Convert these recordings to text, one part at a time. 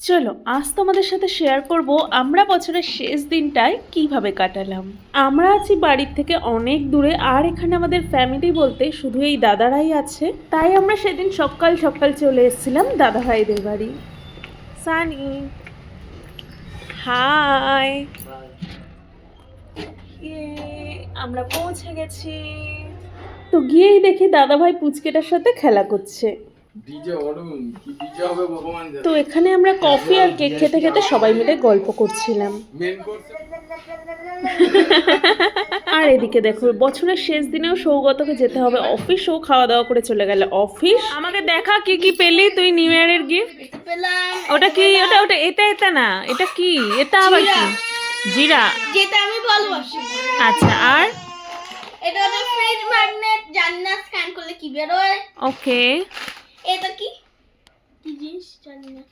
চলো, আজ তোমাদের সাথে শেয়ার করব আমরা বছরের শেষ দিনটায় কীভাবে কাটালাম। আমরা আছি বাড়ির থেকে অনেক দূরে, আর এখানে আমাদের ফ্যামিলি বলতে শুধু এই দাদারাই আছে। তাই আমরা সেদিন সকাল সকাল চলে এসেছিলাম দাদাভাইদের বাড়ি। সানি, হাই। আমরা পৌঁছে গেছি। তো গিয়েই দেখি দাদাভাই পুচকেটার সাথে খেলা করছে। ডিজে অরুণ কি ডিজে হবে ভগবান জানে। তো এখানে আমরা কফি আর কেক খেতে খেতে সবাই মিলে গল্প করছিলাম। আর এদিকে দেখো বছরের শেষ দিনেও সৌগতকে যেতে হবে। অফিস ও খাওয়া দাওয়া করে চলে গেল। অফিস আমাকে দেখা কি কি পেলি তুই নিউ ইয়ারের গিফট ওটা কি? ওটা ওটা এটা এটা না। এটা কি? এটা আবার কি? জিরা। যেটা আমি ভালোবাসি। আচ্ছা আর? এটা হচ্ছে ফ্রিজ ম্যাগনেট জানি না স্ক্যান করলে কি বেরোয়। ওকে এটা কি? কি জিনিস? জানি না।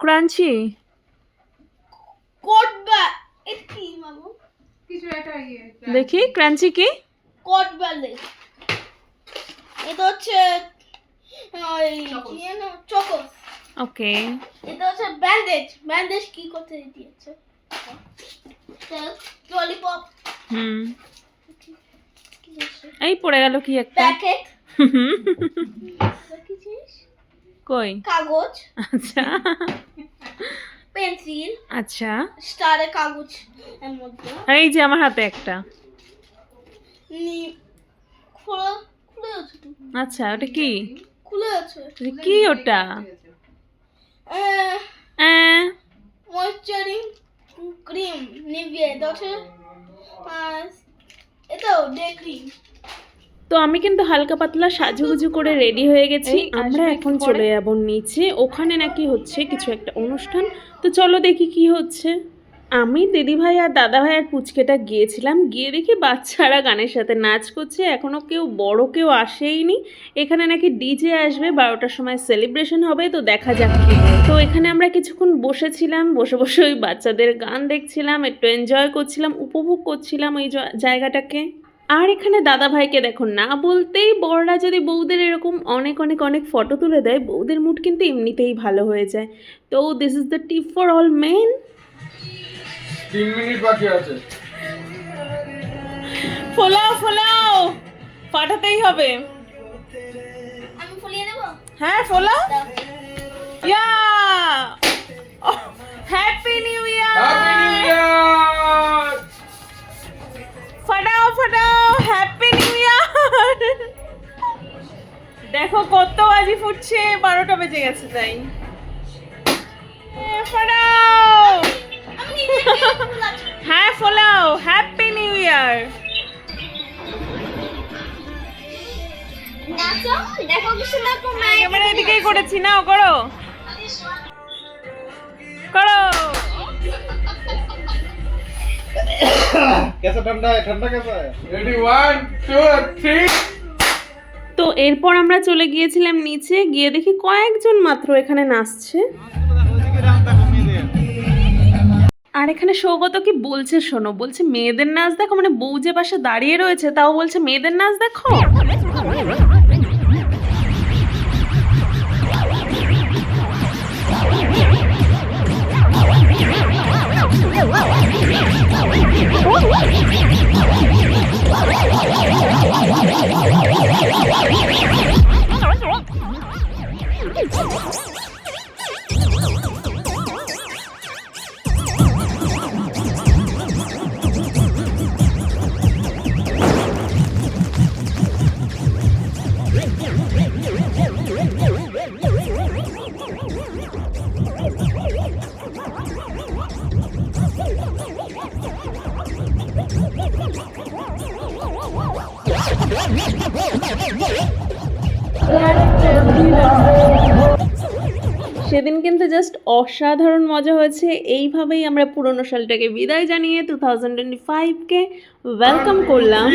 ক্রাঞ্চি। কোড বা এটা কি মামু? দেখি ক্রাঞ্চি কি? কোড ব্যালে এটা হচ্ছে ওই কি যেন? Choco okay. এটা হচ্ছে ব্যান্ডেজ। ব্যান্ডেজ কি করতে দিয়েছে? ললিপপ হুম। এই পড়ে গেল কি একটা? প্যাকেট। জিনিস কই? কাগজ। আচ্ছা। পেন্সিল। আচ্ছা। স্টারের কাগজ এর মধ্যে। আর এই যে আমার হাতে একটা। নি খুলে খুলে আছে আচ্ছা ওটা কি? খুলে আছে কি ওটা? ময়শ্চারিং ক্রিম নিভিয়া এটা হচ্ছে এটাও ডে ক্রিম। তো আমি কিন্তু হালকা পাতলা সাজুগুজু করে রেডি হয়ে গেছি। আমরা এখন চলে যাব নিচে। ওখানে নাকি হচ্ছে কিছু একটা অনুষ্ঠান। তো চলো দেখি কি হচ্ছে। আমি দিদিভাই আর দাদাভাই আর পুচকেটা গিয়েছিলাম। গিয়ে দেখি বাচ্চারা গানের সাথে নাচ করছে। এখনও কেউ বড় কেউ আসেইনি। এখানে নাকি ডিজে আসবে। বারোটার সময় সেলিব্রেশন হবে। তো দেখা যাক তো এখানে আমরা কিছুক্ষণ বসেছিলাম। বসে বসে ওই বাচ্চাদের গান দেখছিলাম। একটু এনজয় করছিলাম উপভোগ করছিলাম ওই জায়গাটাকে। আর এখানে দাদা ভাইকে দেখো না বলতেই বড়রা যদি বউদের এরকম অনেক অনেক অনেক ফটো তুলে দেয় বউদের মুড কিন্তু এমনিতেই ভালো হয়ে যায়। তো this is the tip for all men তিন মিনিট বাকি আছে। ফোলাও ফোলাও ফাটাতেই হবে। আমি ফুলিয়ে দেবো হ্যাঁ ফোলাও। ইয়া হ্যাপি নিউ ইয়ার ফাটাও হ্যাপি নিউ ইয়ার দেখো কত বাজি ফুটছে বারোটা বেজে গেছে তাই। ফাটাও। হ্যাঁ ফোলাও হ্যাপি নিউ ইয়ার ক্যামেরা এদিকেই করেছি নাও করো। করো। कैसा ठंडा है ठंडा कैसा है রেডি ওয়ান টু থ্রি তো এরপর আমরা চলে গিয়েছিলাম নিচে গিয়ে দেখি কয়েকজন মাত্র এখানে নাচছে আর এখানে সৌগত কি বলছে শোনো বলছে মেয়েদের নাচ দেখো মানে বউ যে পাশে দাঁড়িয়ে রয়েছে তাও বলছে মেয়েদের নাচ দেখো Thank you. সেদিন কিন্তু জাস্ট অসাধারণ মজা হয়েছে। এইভাবেই আমরা পুরনো সালটাকে বিদায় জানিয়ে টু থাউজেন্ড টোয়েন্টি ফাইভকে ওয়েলকাম করলাম।